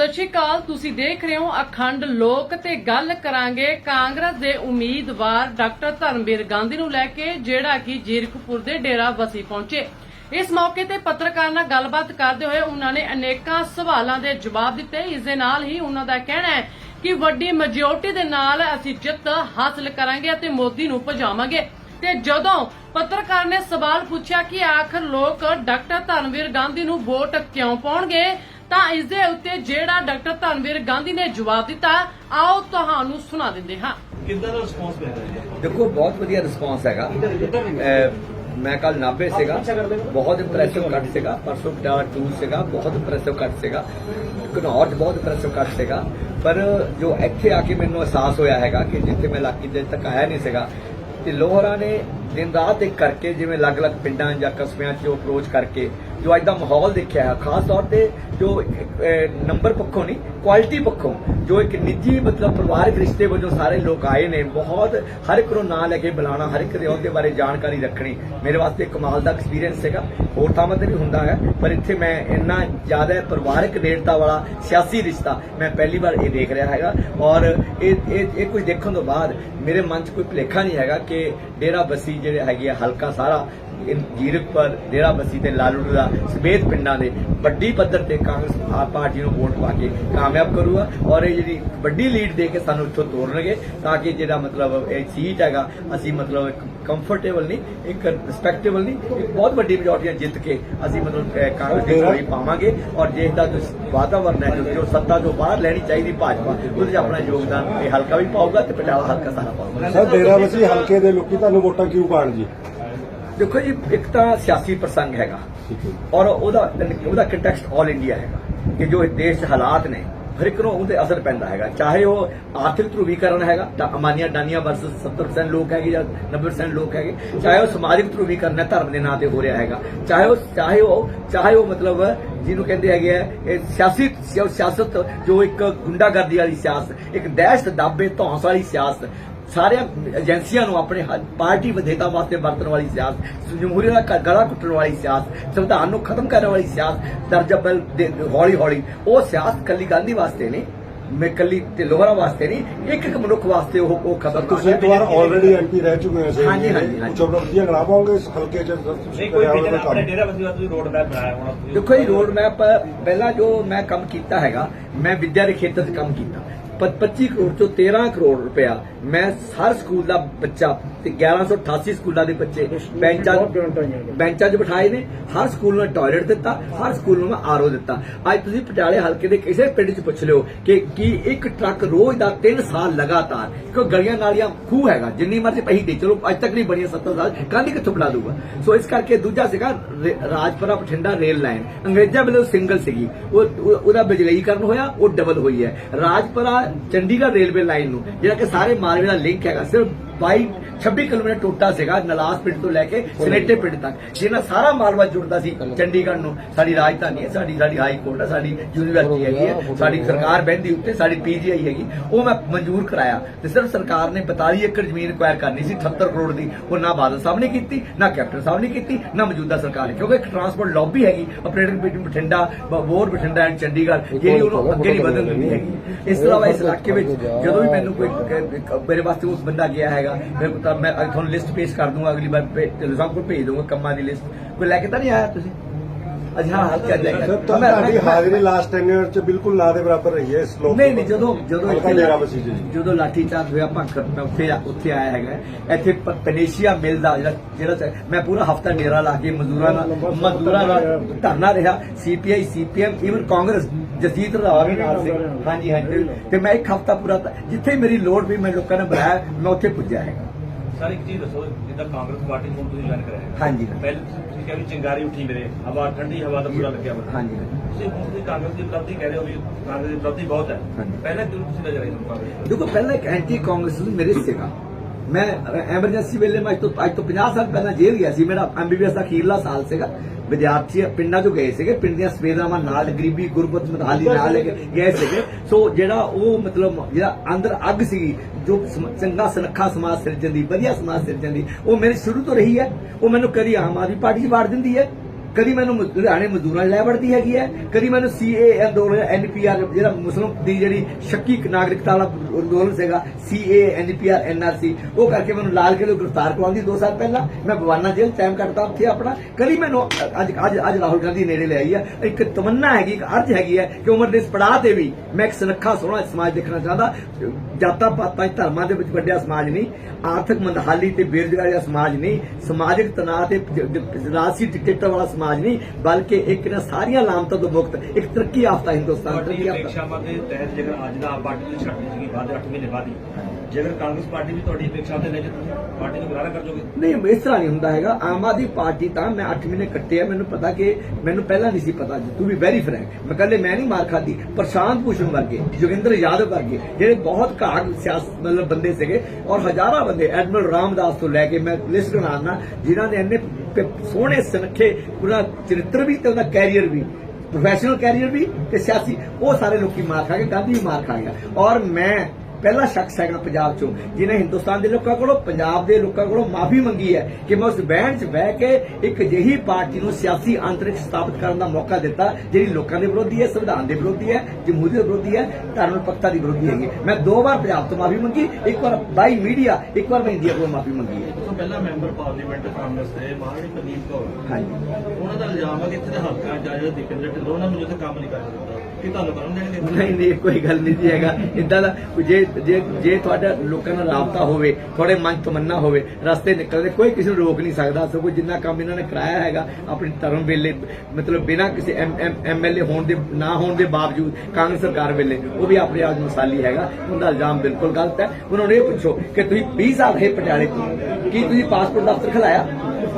ਸਤਿ ਸ਼੍ਰੀ ਅਕਾਲ, ਤੁਸੀਂ ਦੇਖ ਰਹੇ ਹੋ ਅਖੰਡ ਲੋਕ ਤੇ ਗੱਲ ਕਰਾਂਗੇ ਕਾਂਗਰਸ ਦੇ ਉਮੀਦਵਾਰ ਡਾਕਟਰ ਧਰਮਵੀਰ ਗਾਂਧੀ ਨੂੰ ਲੈ ਕੇ, ਜਿਹੜਾ ਕਿ ਜੀਰਕਪੁਰ ਦੇ ਡੇਰਾ ਬਸੀ ਪਹੁੰਚੇ। ਇਸ ਮੌਕੇ ਤੇ ਪੱਤਰਕਾਰ ਨਾਲ ਗੱਲਬਾਤ ਕਰਦੇ ਹੋਏ ਉਹਨਾਂ ਨੇ ਅਨੇਕਾਂ ਸਵਾਲਾਂ ਦੇ ਜਵਾਬ ਦਿੱਤੇ। ਇਸ ਦੇ ਨਾਲ ਹੀ ਉਹਨਾਂ ਦਾ ਕਹਿਣਾ ਹੈ ਕਿ ਵੱਡੀ ਮੈਜੋਰਟੀ ਦੇ ਨਾਲ ਅਸੀਂ ਜਿੱਤ ਹਾਸਲ ਕਰਾਂਗੇ ਅਤੇ ਮੋਦੀ ਨੂੰ ਭਜਾਵਾਂਗੇ। ਤੇ ਜਦੋਂ ਪੱਤਰਕਾਰ ਨੇ ਸਵਾਲ ਪੁੱਛਿਆ ਕਿ ਆਖਰ ਲੋਕ ਡਾਕਟਰ ਧਰਮਵੀਰ ਗਾਂਧੀ ਨੂੰ ਵੋਟ ਕਿਉਂ ਪਾਉਣਗੇ ਤਾਂ ਇਸ ਦੇ ਉੱਤੇ ਜਿਹੜਾ ਡਾਕਟਰ ਧਰਮਵੀਰ ਗਾਂਧੀ ਨੇ ਜਵਾਬ ਦਿੱਤਾ ਆਓ ਤੁਹਾਨੂੰ ਸੁਣਾ ਦਿੰਦੇ ਹਾਂ। ਕਿੱਦਾਂ ਦਾ ਰਿਸਪੌਂਸ ਮਿਲ ਰਿਹਾ ਹੈ ਦੇਖੋ ਬਹੁਤ ਵਧੀਆ ਰਿਸਪਾਂਸ ਹੈਗਾ। ਅਹ ਮੈਂ ਕੱਲ ਨਾਭੇ ਸੀਗਾ। ਬਹੁਤ ਇੰਪ੍ਰੈਸਿਵ ਕੱਟ ਸੀਗਾ। ਪਰਸੋਂ ਪਟਿਆਲਾ ਟੂਰ ਸੀਗਾ। ਬਹੁਤ ਇੰਪ੍ਰੈਸਿਵ ਕੱਟ ਸੀਗਾ। ਘਨੌਰ 'ਚ ਬਹੁਤ ਇੰਪ੍ਰੈਸਿਵ ਕੱਟ ਸੀਗਾ। ਪਰ ਜੋ ਇੱਥੇ ਆ ਕੇ ਮੈਨੂੰ ਅਹਿਸਾਸ ਹੋਇਆ ਹੈਗਾ ਕਿ ਜਿੱਥੇ ਮੈਂ ਇਲਾਕੇ ਦੇ ਤੱਕ ਆਇਆ ਨਹੀਂ ਸੀਗਾ ਤੇ ਲੋਹਰਾ ਨੇ ਦਿਨ ਰਾਤ ਇੱਕ ਕਰਕੇ ਜਿਵੇਂ ਅਲੱਗ-ਅਲੱਗ ਪਿੰਡਾਂ ਜਾਂ ਕਸਬਿਆਂ 'ਚ ਅਪਰੋਚ ਕਰਕੇ ਜੋ ਅੱਜ ਦਾ ਮਾਹੌਲ ਦੇਖਿਆ ਹੈ, ਖਾਸ ਤੌਰ ਤੇ ਜੋ ਨੰਬਰ ਪੱਖੋਂ ਨਹੀਂ ਕੁਆਲਿਟੀ ਪੱਖੋਂ, ਜੋ ਇੱਕ ਨਿੱਜੀ ਮਤਲਬ ਪਰਿਵਾਰਕ ਰਿਸ਼ਤੇ ਵਜੋਂ ਸਾਰੇ ਲੋਕ ਆਏ ਨੇ, ਬਹੁਤ ਹਰ ਇੱਕ ਨੂੰ ਨਾਂ ਲੈ ਕੇ ਬੁਲਾਉਣਾ, ਹਰ ਇੱਕ ਦੇ ਉਹਦੇ ਬਾਰੇ ਜਾਣਕਾਰੀ ਰੱਖਣੀ, ਮੇਰੇ ਵਾਸਤੇ ਕਮਾਲ ਦਾ ਐਕਸਪੀਰੀਅੰਸ ਸੀਗਾ ਹੋਰ ਥਾਵਾਂ ਤੇ ਵੀ ਹੁੰਦਾ ਹੈ, ਪਰ ਇੱਥੇ ਮੈਂ ਇੰਨਾ ਜ਼ਿਆਦਾ ਪਰਿਵਾਰਕ ਨੇੜਤਾ ਵਾਲਾ ਸਿਆਸੀ ਰਿਸ਼ਤਾ ਮੈਂ ਪਹਿਲੀ ਵਾਰ ਇਹ ਦੇਖ ਰਿਹਾ ਹੈਗਾ। ਔਰ ਇਹ ਇਹ ਇਹ ਕੁਝ ਦੇਖਣ ਤੋਂ ਬਾਅਦ ਮੇਰੇ ਮਨ 'ਚ ਕੋਈ ਭੁਲੇਖਾ ਨਹੀਂ ਹੈਗਾ ਕਿ ਡੇਰਾ ਬੱਸੀ ਜਿਹੜੇ ਹੈਗੇ ਆ ਹਲਕਾ ਸਾਰਾ ਜੀਰਕਪੁਰ ਡੇਰਾ ਬੱਸੀ ਤੇ ਲਾਲੂ ਦਾ ਸਮੇਤ ਪਿੰਡਾਂ ਦੇ ਵੱਡੀ ਪੱਧਰ ਤੇ ਕਾਂਗਰਸ ਪਾਰਟੀ ਨੂੰ ਵੋਟ ਪਾ ਕੇ ਕਾਮਯਾਬ ਕਰੂਗਾ ਔਰ ਇਹ ਜਿਹੜੀ ਵੱਡੀ ਲੀਡ ਦੇ ਕੇ ਸਾਨੂੰ ਇੱਥੋਂ ਤੋਰਨਗੇ ਤਾਂ ਕਿ ਜਿਹੜਾ ਮਤਲਬ ਇਹ ਸੀਟ ਹੈਗਾ ਅਸੀਂ ਮਤਲਬ ਇੱਕ ਕੰਫਰਟੇਬਲ ਨਹੀਂ ਇੱਕ ਰਿਸਪੈਕਟੇਬਲ ਨਹੀਂ ਇੱਕ ਬਹੁਤ ਵੱਡੀ ਮੈਜੋਰਟੀਆਂ ਜਿੱਤ ਕੇ ਅਸੀਂ ਮਤਲਬ ਕਾਂਗਰਸ ਦੀ ਝੋਲੀ ਪਾਵਾਂਗੇ ਔਰ ਜਿਸ ਦਾ ਜੋ ਵਾਤਾਵਰਨ ਹੈ ਜੋ- ਸੱਤਾ ਤੋਂ ਬਾਹਰ ਲੈਣੀ ਚਾਹੀਦੀ ਭਾਜਪਾ ਉਹਦੇ ਆਪਣਾ ਯੋਗਦਾਨ ਇਹ ਹਲਕਾ ਵੀ ਪਾਊਗਾ ਤੇ ਪਟਿਆਲਾ ਹਲਕਾ ਸਾਰਾ ਪਾਊਗਾ। ਸਰ ਡੇਰਾਬੱਸੀ ਹਲਕੇ ਦੇ ਲੋਕੀ ਤੁਹਾਨੂੰ ਵੋਟਾਂ ਕਿਉਂ ਪਾਣ ਜੀ? ਦੇਖੋ ਜੀ ਇੱਕ ਤਾਂ ਸਿਆਸੀ ਪ੍ਰਸੰਗ ਹੈਗਾ ਔਰ ਉਹਦਾ ਉਹਦਾ ਕੰਟੈਕਸਟ 올 ਇੰਡੀਆ ਹੈਗਾ ਕਿ ਜੋ ਦੇਸ਼ ਹਾਲਾਤ ਨੇ ਹਰ ਇੱਕ ਨੂੰ ਉਹਦੇ ਅਸਰ ਪੈਂਦਾ ਹੈਗਾ। ਚਾਹੇ ਉਹ ਆਰਥਿਕ ਧਰੂਵੀਕਰਨ ਹੈਗਾ ਤਾਂ ਅਮਾਨੀਆਂ ਡਾਨੀਆਂ ਵਰਸਸ 70% ਲੋਕ ਹੈਗੇ ਜਾਂ 90% ਲੋਕ ਹੈਗੇ ਚਾਹੇ ਉਹ ਸਮਾਜਿਕ ਧਰੂਵੀਕਰਨ ਹੈ ਧਰਮ ਦੇ ਨਾਂ ਤੇ ਹੋ ਰਿਹਾ ਹੈਗਾ। ਚਾਹੇ ਉਹ ਚਾਹੇ ਉਹ ਚਾਹੇ ਉਹ ਮਤਲਬ ਜਿਹਨੂੰ ਕਹਿੰਦੇ ਹੈਗੇ ਆ ਇਹ ਸਿਆਸੀ ਸਿਆ- ਸਿਆਸਤ ਜੋ ਇੱਕ ਗੁੰਡਾਗਰਦੀ ਵਾਲੀ ਸਿਆਸਤ ਇੱਕ ਦਹਿਸ਼ਤ ਦਾਬੇ ਧੌਂਸ ਵਾਲੀ ਸਿਆਸਤ ਸਾਰੀਆਂ ਏਜੰਸੀਆਂ ਨੂੰ ਆਪਣੇ ਪਾਰਟੀ ਵਧੇਤਾ ਵਾਸਤੇ ਵਰਤਣ ਵਾਲੀ ਸਿਆਸਤ ਜਮਹੂਰੀਅਤ ਦਾ ਗਲਾ ਘੁੱਟਣ ਵਾਲੀ ਸਿਆਸਤ ਸੰਵਿਧਾਨ ਨੂੰ ਖਤਮ ਕਰਨ ਵਾਲੀ ਸਿਆਸਤ ਦਰਜਾ ਬਲ ਹੌਲੀ ਹੌਲੀ। ਉਹ ਸਿਆਸਤ ਕੱਲੀ ਗਾਂਧੀ ਵਾਸਤੇ ਨਹੀਂ ਮੈਂ ਕੱਲੀ ਤੇ ਲੋਹਰਾ ਵਾਸਤੇ ਨਹੀਂ ਇੱਕ ਇੱਕ ਮਨੁੱਖ ਵਾਸਤੇ ਉਹ ਉਹ ਖਤਮ ਤੁਸੀਂ ਇੱਕ ਵਾਰ ਆਲਰੇਡੀ ਐਮਪੀ ਰਹਿ ਚੁੱਕੇ ਹੋ ਹਾਂਜੀ, ਹਾਂਜੀ, ਹਾਂਜੀ। ਚੋਣ ਵਧੀਆ ਕਰਾ ਪਾਓਗੇ ਇਸ ਹਲਕੇ ਚ ਨਹੀਂ ਕੋਈ ਵਿਜ਼ਨ ਆਪਣੇ ਡੇਰਾ ਬਸੀ ਦਾ ਤੁਸੀਂ ਰੋਡ ਮੈਪ ਬਣਾਇਆ ਹੋਣਾ ਦੇਖੋ ਇਹ ਰੋਡ ਮੈਪ ਪਹਿਲਾਂ ਜੋ ਮੈਂ ਕੰਮ ਕੀਤਾ ਹੈਗਾ ਮੈਂ ਵਿੱਦਿਆ ਦੇ ਖੇਤਰ 'ਚ ਕੰਮ ਕੀਤਾ। 25 ਕਰੋੜ ਚੋਂ 13 ਕਰੋੜ ਰੁਪਇਆ। ਮੈਂ ਹਰ ਸਕੂਲ ਦਾ ਬੱਚਾ ਤੇ 1188 ਸਕੂਲਾਂ ਦੇ ਬੱਚੇ ਬੈਂਚਾਂ ਬੈਂਚਾਂ 'ਚ ਬਿਠਾਏ ਨੇ ਹਰ ਸਕੂਲ ਨੂੰ ਟਾਇਲਟ ਦਿੱਤਾ ਹਰ ਸਕੂਲ ਨੂੰ ਮੈਂ ਆਰਓ ਦਿੱਤਾ। ਅੱਜ ਤੁਸੀਂ ਪਟਿਆਲੇ ਹਲਕੇ ਦੇ ਕਿਸੇ ਪਿੰਡ 'ਚ ਪੁੱਛ ਲਿਓ ਕਿ ਕੀ ਇੱਕ ਟਰੱਕ ਰੋਜ਼ ਦਾ 3 ਸਾਲ ਲਗਾਤਾਰ ਕਿਉਂ ਗਲੀਆਂ ਨਾਲੀਆਂ ਖੂਹ ਹੈਗਾ ਜਿੰਨੀ ਮਰਜ਼ੀ ਪਹੀ ਦੇ ਚਲੋ ਅੱਜ ਤੱਕ ਨਹੀਂ ਬਣੀਆਂ 70 ਸਾਲ ਕਾਹਦੀ ਕਿੱਥੋਂ ਬਣਾ ਦੂਗਾ ਸੋ ਇਸ ਕਰਕੇ ਦੂਜਾ ਸੀਗਾ ਰਾਜਪੁਰਾ ਬਠਿੰਡਾ ਰੇਲ ਲਾਈਨ। ਅੰਗਰੇਜ਼ਾਂ ਵੇਲੇ ਸਿੰਗਲ ਸੀਗੀ। ਉਹ ਉਹ- ਉਹਦਾ ਬਿਜਲੀਕਰਨ ਹੋਇਆ ਉਹ ਡਬਲ ਹੋਈ ਹੈ। ਰਾਜਪੁਰਾ ਚੰਡੀਗੜ੍ਹ ਰੇਲਵੇ ਲਾਈਨ ਨੂੰ ਜਿਹੜਾ ਕਿ ਸਾਰੇ ਮਾਲਵੇ ਦਾ ਲਿੰਕ ਹੈਗਾ ਸਿਰਫ 22 26 ਕਿਲੋਮੀਟਰ ਟੋਟਾ ਸੀਗਾ ਨਲਾਸ ਪਿੰਡ ਤੋਂ ਲੈ ਕੇ ਸਨੇਟੇ ਪਿੰਡ ਤੱਕ ਜਿਹਨਾਂ ਸਾਰਾ ਮਾਲਵਾ ਜੁੜਦਾ ਸੀ ਚੰਡੀਗੜ੍ਹ ਨੂੰ। ਸਾਡੀ ਰਾਜਧਾਨੀ ਹੈ ਸਾਡੀ ਸਾਡੀ ਹਾਈ ਕੋਰਟ ਹੈ ਸਾਡੀ ਯੂਨੀਵਰਸਿਟੀ ਹੈਗੀ ਹੈ ਸਾਡੀ ਸਰਕਾਰ ਬਹਿੰਦੀ ਉੱਤੇ ਸਾਡੀ ਪੀਜੀਆਈ ਹੈਗੀ ਉਹ ਮੈਂ ਮਨਜ਼ੂਰ ਕਰਾਇਆ। ਤੇ ਸਿਰਫ ਸਰਕਾਰ ਨੇ 42 ਏਕੜ ਜ਼ਮੀਨ ਐਕਵਾਇਰ ਕਰਨੀ ਸੀ 78 ਕਰੋੜ ਦੀ। ਉਹ ਨਾ ਬਾਦਲ ਸਾਹਿਬ ਨੇ ਕੀਤੀ ਨਾ ਕੈਪਟਨ ਸਾਹਿਬ ਨੇ ਕੀਤੀ ਨਾ ਮੌਜੂਦਾ ਸਰਕਾਰ ਨੇ। ਕਿਉਂਕਿ ਇੱਕ ਟਰਾਂਸਪੋਰਟ ਲੌਬੀ ਹੈਗੀ ਆਪਰੇਟਿੰਗ ਬਿਟਵੀਨ ਬਠਿੰਡਾ ਬੋਰ ਬਠਿੰਡਾ ਐਂਡ ਚੰਡੀਗੜ੍ਹ ਜਿਹੜੀ ਉਹਨੂੰ ਅੱਗੇ ਨਹੀਂ ਵਧਣ ਦਿੰਦੀ ਹੈਗੀ। ਇਸ ਤੋਂ ਇਲਾਵਾ ਇਸ ਇਲਾਕੇ ਵਿੱਚ ਜਦੋਂ ਵੀ ਮੈਨੂੰ ਕੋਈ ਮੇਰੇ ਵਾਸਤੇ ਉਸ ਬੰਦਾ ਗਿਆ ਹੈਗਾ ਮੇਰੇ ਕੋਲ ਤਾਂ ਮੈਂ ਤੁਹਾਨੂੰ ਲਿਸਟ ਪੇਸ਼ ਕਰ ਦੂੰਗਾ, ਅਗਲੀ ਵਾਰ ਟੈਲੀਗ੍ਰਾਮ ਕੋਲ ਭੇਜ ਦੂੰਗਾ ਕੰਮਾਂ ਦੀ ਲਿਸਟ ਕੋਈ ਲੈ ਕੇ ਤਾਂ ਨਹੀਂ ਆਇਆ ਤੁਸੀਂ? ਅਜਾ ਹਾਲ ਕਰ ਲੈ ਸਰ ਤੁਹਾਡੀ ਹਾਜ਼ਰੀ ਲਾਸਟ ਟੈਨਿਅਰ ਚ ਬਿਲਕੁਲ ਨਾ ਦੇ ਬਰਾਬਰ ਰਹੀ ਹੈ ਇਸ ਲੋਕ ਨਹੀਂ ਨਹੀਂ ਜਦੋਂ ਜਦੋਂ ਲਾਠੀ ਚਾਰਜ ਹੋਇਆ ਭਾਖੜ ਮੈਂ ਉੱਥੇ ਉੱਥੇ ਆਇਆ ਹੈਗਾ। ਇੱਥੇ ਪ- ਪਨੇਸ਼ੀਆ ਮਿਲ ਦਾ ਜਿਹੜਾ ਮੈਂ ਪੂਰਾ ਹਫਤਾ ਡੇਰਾ ਲਾ ਕੇ ਮਜ਼ਦੂਰਾਂ ਨਾਲ ਮਜ਼ਦੂਰਾਂ ਨਾਲ ਧਰਨਾ ਰਿਹਾ। CPI CPM even Congress Jasjit Randhawa ਵੀ ਨਾਲ ਸੀ। ਹਾਂਜੀ ਹਾਂਜੀ। ਤੇ ਮੈਂ ਇੱਕ ਹਫਤਾ ਪੂਰਾ ਤ- ਜਿੱਥੇ ਮੇਰੀ ਲੋੜ ਵੀ ਮੈਂ ਲੋਕਾਂ ਨੇ ਬੁਲਾਇਆ ਮੈਂ ਉੱਥੇ ਪੁੱਜਿਆ ਹੈਗਾ। ਸਰ ਇੱਕ ਚੀਜ਼ ਦੱਸੋ ਜਿੱਦਾਂ ਕਾਂਗਰਸ ਪਾਰਟੀ ਨੂੰ ਤੁਸੀਂ ਜੁਆਇਨ ਕਰਾਇਆ। ਹਾਂਜੀ। ਪਹਿਲੇ ਤੁਸੀਂ ਕਿਹਾ ਵੀ ਚਿੰਗਾਰੀ ਉੱਠੀ ਮੇਰੇ ਹਵਾ ਠੰਡੀ ਹਵਾ ਦਾ ਪੂਰਾ ਲੱਗਿਆ ਮੈਨੂੰ ਹਾਂਜੀ। ਤੁਸੀਂ ਹੁਣ ਤੁਸੀਂ ਕਾਂਗਰਸ ਦੀ ਉਪਲਬਧੀ ਕਹਿ ਰਹੇ ਹੋ ਵੀ ਕਾਂਗਰਸ ਦੀ ਉਪਲਬਧੀ ਬਹੁਤ ਹੈ। ਪਹਿਲਾਂ ਕਿਉਂ ਤੁਸੀਂ ਨਜ਼ਰ ਆਏ ਤੁਹਾਨੂੰ ਕਾਂਗਰਸ ਦੇਖੋ ਪਹਿਲਾਂ ਇੱਕ ਐਂਟੀ ਕਾਂਗਰਸ ਮੇਰੇ ਸੀਗਾ। ਮੈਂ ਐਮਰਜੈਂਸੀ ਵੇਲੇ ਮੈਂ ਅੱਜ ਤੋਂ ਅੱਜ ਤੋਂ 50 ਸਾਲ ਪਹਿਲਾਂ ਜੇਲ੍ਹ ਗਿਆ ਸੀ। ਮੇਰਾ ਐਮਬੀਬੀਐਸ ਦਾ ਅਖੀਰਲਾ ਸਾਲ ਸੀਗਾ। ਵਿਦਿਆਰਥੀ ਪਿੰਡਾਂ ਚ ਗਏ ਸੀਗੇ। ਪਿੰਡ ਦੀਆਂ ਸਵੇਰਾਵਾਂ ਨਾਲ ਗਰੀਬੀ ਗੁਰਬਤ ਮਦਹਾਲੀ ਨਾਲ ਗਏ ਸੀਗੇ। ਸੋ ਜਿਹੜਾ ਉਹ ਮਤਲਬ ਜਿਹੜਾ ਅੰਦਰ ਅੱਗ ਸੀਗੀ, ਜੋ ਚੰਗਾ ਸੁਨੱਖਾ ਸਮਾਜ ਸਿਰਜਣ ਦੀ, ਵਧੀਆ ਸਮਾਜ ਸਿਰਜਣ ਦੀ, ਉਹ ਮੇਰੇ ਸ਼ੁਰੂ ਤੋਂ ਰਹੀ ਹੈ। ਉਹ ਮੈਨੂੰ ਕਦੀ ਆਮ ਆਦਮੀ ਪਾਰਟੀ 'ਚ ਵਾੜ ਦਿੰਦੀ ਹੈ। ਕਦੀ ਮੈਨੂੰ ਲੁਧਿਆਣੇ ਮਜ਼ਦੂਰਾਂ 'ਚ ਲੈ ਵੜਦੀ ਹੈਗੀ ਹੈ, ਕਦੀ ਮੈਨੂੰ ਸੀਏ ਅੰਦੋਲਨ ਐਨਪੀਆਰ ਜਿਹੜਾ ਮੁਸਲਮ ਦੀ ਜਿਹੜੀ ਸ਼ੱਕੀ ਨਾਗਰਿਕਤਾ ਵਾਲਾ ਅੰਦੋਲਨ ਸੀਗਾ ਸੀਏ ਐਨਪੀਆਰ ਐਨਆਰਸੀ ਉਹ ਕਰਕੇ ਮੈਨੂੰ ਲਾਲ ਕਿਲ੍ਹੇ ਗ੍ਰਿਫਤਾਰ ਕਰਵਾਉਂਦੀ 2 ਸਾਲ ਪਹਿਲਾਂ ਮੈਂ ਬਵਾਨਾ ਜੇਲ੍ਹ ਟਾਈਮ ਕੱਟਦਾ ਉੱਥੇ ਆਪਣਾ। ਕਦੀ ਮੈਨੂੰ ਅੱਜ ਅੱਜ ਅੱਜ ਰਾਹੁਲ ਗਾਂਧੀ ਨੇੜੇ ਲੈ ਆਈ ਹੈ। ਇੱਕ ਤਮੰਨਾ ਹੈਗੀ, ਇੱਕ ਅਰਜ਼ ਹੈਗੀ ਹੈ ਕਿ ਉਮਰ ਦੇ ਇਸ ਪੜਾਅ ਤੇ ਵੀ ਮੈਂ ਇੱਕ ਸੁਨੱਖਾ ਸੋਹਣਾ ਸਮਾਜ ਦੇਖਣਾ ਚਾਹੁੰਦਾ। ਜਾਤਾਂ ਪਾਤਾਂ ਧਰਮਾਂ ਦੇ ਵਿੱਚ ਵੱਡਿਆ ਸਮਾਜ ਨਹੀਂ, ਆਰਥਿਕ ਮੰਦਹਾਲੀ ਤੇ ਬੇਰੁਜ਼ਗਾਰੀ ਦਾ ਸਮਾਜ ਨਹੀਂ, ਸਮਾਜਿਕ ਤਣਾਅ ਤੇ ਜ- ਰਾਜਸੀ ਡਿਕਟੇਟਰ ਵਾਲਾ ਸਮਾਜ ਨਹੀਂ ਬਲਕਿ ਇੱਕ ਨਾ ਸਾਰੀਆਂ ਲਾਮਤਾਂ ਤੋਂ ਮੁਕਤ ਇੱਕ ਤਰੱਕੀ ਯਾਫਤਾ ਹਿੰਦੁਸਤਾਨ ਤਰੱਕੀ ਦੇ ਤਹਿਤ ਜੇਕਰ ਅੱਜ ਦਾ ਪਾਰਟੀ ਦੀ ਛੱਡ ਸੀਗੀ ਬਾਅਦ 8 ਮਹੀਨੇ ਬਾਅਦ ਹੀ ਜੇਕਰ ਕਾਂਗਰਸ ਪਾਰਟੀ ਵੀ ਤੁਹਾਡੀ ਅਪੇਖਿਆ ਤੇ ਲੈ ਜੇ ਤੁਸੀਂ ਪਾਰਟੀ ਨੂੰ ਗੁਜ਼ਾਰਾ ਕਰ ਜੋਗੇ? ਨਹੀਂ ਇਸ ਤਰ੍ਹਾਂ ਨਹੀਂ ਹੁੰਦਾ ਹੈਗਾ। ਆਮ ਆਦਮੀ ਪਾਰਟੀ ਤਾਂ ਮੈਂ 8 ਮਹੀਨੇ ਕੱਟੇ ਆ ਮੈਨੂੰ ਪਤਾ ਕਿ ਮੈਨੂੰ ਪਹਿਲਾਂ ਨਹੀਂ ਸੀ ਪਤਾ ਤੂੰ ਵੀ ਵੈਰੀ ਫਰੈਂਕ ਮੈਂ ਕੱਲੇ ਮੈਂ ਨਹੀਂ ਮਾਰ ਖਾਦੀ ਪ੍ਰਸ਼ਾਂਤ ਭੂਸ਼ਣ ਵਰਗੇ ਜੋਗਿੰਦਰ ਯਾਦਵ ਵਰਗੇ ਜਿਹੜੇ ਬਹੁਤ ਘਾਟ ਸਿਆਸਤ ਮਤਲਬ ਬੰਦੇ ਸੀਗੇ ਔਰ ਹਜ਼ਾਰਾਂ ਬੰਦੇ ਐਡਮਿਰਲ ਰਾਮਦਾਸ ਤੋਂ ਲੈ ਕੇ ਮੈਂ ਲਿਸਟ ਬਣਾਉਣਾ ਜਿਨ੍ਹਾਂ ਨੇ ਇੰਨੇ ਸੋਹਣੇ ਸੁਨੱਖੇ ਉਹਦਾ ਚਰਿੱਤਰ ਵੀ ਤੇ ਉਹਦਾ ਕੈਰੀਅਰ ਵੀ ਪ੍ਰੋਫੈਸ਼ਨਲ ਕੈਰੀਅਰ ਵੀ ਤੇ ਸਿਆਸੀ, ਉਹ ਸਾਰੇ ਲੋਕੀ ਮਾਰ ਖਾ ਗਏ, ਗਾਂਧੀ ਵੀ ਮਾਰ ਖਾ ਗਿਆ। ਔਰ ਮੈਂ ਪਹਿਲਾ ਸ਼ਖਸ ਹੈਗਾ ਪੰਜਾਬ ਚੋਂ ਜਿਹਨੇ ਹਿੰਦੁਸਤਾਨ ਦੇ ਲੋਕਾਂ ਕੋਲੋਂ ਪੰਜਾਬ ਦੇ ਲੋਕਾਂ ਕੋਲੋਂ ਮਾਫੀ ਮੰਗੀ ਹੈ ਕਿ ਮੈਂ ਉਸ ਬੈਂਚ 'ਚ ਬਹਿ ਕੇ ਇੱਕ ਅਜਿਹੀ ਪਾਰਟੀ ਨੂੰ ਸਿਆਸੀ ਅੰਤਰਿਕ ਸਥਾਪਿਤ ਕਰਨ ਦਾ ਮੌਕਾ ਦਿੱਤਾ ਜਿਹੜੀ ਲੋਕਾਂ ਦੇ ਵਿਰੋਧੀ ਹੈ ਸੰਵਿਧਾਨ ਦੇ ਵਿਰੋਧੀ ਹੈ ਜਮਹੂਰੀਅਤ ਦੇ ਵਿਰੋਧੀ ਹੈ ਧਰਮ ਨਿਰਪੱਖਤਾ ਦੀ ਵਿਰੋਧੀ ਹੈਗੀ ਮੈਂ ਦੋ ਵਾਰ ਪੰਜਾਬ ਤੋਂ ਮਾਫੀ ਮੰਗੀ ਇੱਕ ਵਾਰ ਬਾਈ ਮੀਡੀਆ ਇੱਕ ਵਾਰ ਮੈਂ ਇੰਡੀਆ ਕੋਲੋਂ ਮਾਫੀ ਮੰਗੀ ਹੈ। ਤੋਂ ਪਹਿਲਾਂ ਮੈਂਬਰ ਪਾਰਲੀਮੈਂਟ ਕਾਂਗਰਸ ਦੇ ਮਹਾਰਾਣੀ ਪ੍ਰਦੀਪ ਕੌਰ। ਹਾਂਜੀ। ਉਹਨਾਂ ਦਾ ਇਲਜ਼ਾਮ ਹੈ ਕਿ ਇੱਥੇ ਦੇ ਹਲਕਾ ਜਾਇਜ਼ ਦਿੱਕਤ ਦੇ ਢਿੱਲੋਂ ਉਹਨਾਂ ਨੂੰ ਜਿੱਥੇ ਕੰਮ ਨਹੀਂ ਕਰਨ ਦਿੰਦਾ ਕਿ ਤੁਹਾਨੂੰ ਕਰਨ ਦੇਣਗੇ। ਨਹੀਂ ਨਹੀਂ, ਕੋਈ ਗੱਲ ਨਹੀਂ ਜੀ ਹੈਗਾ। ਇਦਾਂ ਦਾ ਜੇ ਜੇ ਜੇ ਤੁਹਾਡਾ ਲੋਕਾਂ ਨਾਲ ਰਾਬਤਾ ਹੋਵੇ, ਤੁਹਾਡੇ ਮਨ ਤਮੰਨਾ ਹੋਵੇ, ਰਸਤੇ ਨਿਕਲਦੇ, ਕੋਈ ਕਿਸੇ ਨੂੰ ਰੋਕ ਨਹੀਂ ਸਕਦਾ। ਸਗੋਂ ਜਿੰਨਾ ਕੰਮ ਇਹਨਾਂ ਨੇ ਕਰਾਇਆ ਹੈਗਾ, ਆਪਣੀ ਧਰਮ ਵੇਲੇ, ਮਤਲਬ ਬਿਨਾਂ ਕਿਸੇ ਐਮਐਲਏ ਹੋਣ ਦੇ, ਨਾ ਹੋਣ ਦੇ ਬਾਵਜੂਦ ਕਾਂਗਰਸ ਸਰਕਾਰ ਵੇਲੇ, ਉਹ ਵੀ ਆਪਣੇ ਆਪ 'ਚ ਮਿਸਾਲੀ ਹੈਗਾ। ਉਹਦਾ ਇਲਜ਼ਾਮ ਬਿਲਕੁਲ ਗਲਤ ਹੈ। ਉਹਨਾਂ ਨੂੰ ਇਹ ਪੁੱਛੋ ਕਿ ਤੁਸੀਂ 20 ਸਾਲ ਰਹੇ ਪਟਿਆਲੇ ਤੋਂ, ਕੀ ਤੁਸੀਂ ਪਾਸਪੋਰਟ ਦਫ਼ਤਰ ਖਲਾਇਆ?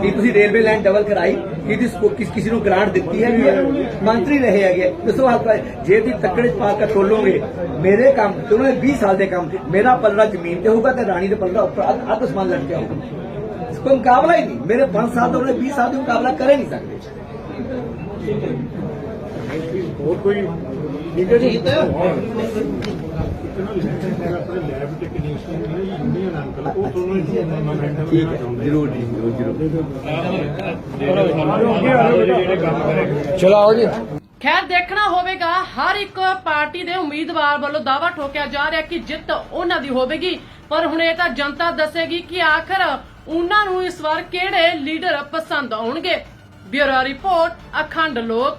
ਕੀ ਤੁਸੀਂ ਰੇਲਵੇ ਲਾਈਨ ਡਬਲ ਕਰਾਈ ਕੀ ਕਿਸ ਕਿਸੇ ਨੂੰ ਗ੍ਰਾਂਟ ਦਿੱਤੀ ਹੈਗੀ ਹੈ? ਮੰਤਰੀ ਰਹੇ ਹੈਗੇ ਦੱਸੋ ਹਲਕਾ ਜੇ ਤੁਸੀਂ ਤੱਕੜੇ 'ਚ ਪਾ ਕੇ ਤੋਲੋਗੇ ਮੇਰੇ ਕੰਮ ਤੇ ਉਹਨਾਂ 20 ਸਾਲ ਦੇ ਕੰਮ ਮੇਰਾ ਪੱਲਾ ਜ਼ਮੀਨ ਤੇ ਹੋਊਗਾ ਤੇ ਰਾਣੀ ਦੇ ਪੱਲਾ ਉੱਪਰ ਅੱਧ- ਅੱਧ ਲੜ ਕੇ ਆਊਗਾ। ਕੋਈ ਮੁਕਾਬਲਾ ਹੀ ਨਹੀਂ। ਮੇਰੇ 5 ਸਾਲ ਦਾ ਉਹਨੇ 20 ਸਾਲ ਦਾ ਮੁਕਾਬਲਾ ਕਰ ਹੀ ਨਹੀਂ ਸਕਦੇ। ਹੋਰ ਕੋਈ? ਠੀਕ ਹੈ ਜੀ? ਆਪਣੇ ਲੈਬ ਟੈਕਨੀਸ਼ੀਅਨ ਨੇ ਯੂਨੀਅਨ ਅੰਕਲ ਉਹ ਤੁਹਾਨੂੰ ਇੱਕ ਮੈਮੋਰੈਂਡਮ ਠੀਕ ਹੈ ਜਰੂਰ ਜੀ ਜਰੂਰ ਜਰੂਰ। ਚਲਾਓ ਜੀ। ਖੈਰ ਦੇਖਣਾ ਹੋਵੇਗਾ ਹਰ ਇੱਕ ਪਾਰਟੀ ਦੇ ਉਮੀਦਵਾਰ ਵੱਲੋਂ ਦਾਵਾ ਠੋਕਿਆ ਜਾ ਰਿਹਾ ਕਿ ਜਿੱਤ ਉਹਨਾਂ ਦੀ ਹੋਵੇਗੀ। ਪਰ ਹੁਣ ਇਹ ਤਾਂ ਜਨਤਾ ਦੱਸੇਗੀ ਕਿ ਆਖਰ ਉਹਨਾਂ ਨੂੰ ਇਸ ਵਾਰ ਕਿਹੜੇ ਲੀਡਰ ਪਸੰਦ ਆਉਣਗੇ। ਬਿਊਰੋ ਰਿਪੋਰਟ ਅਖੰਡ ਲੋਕ।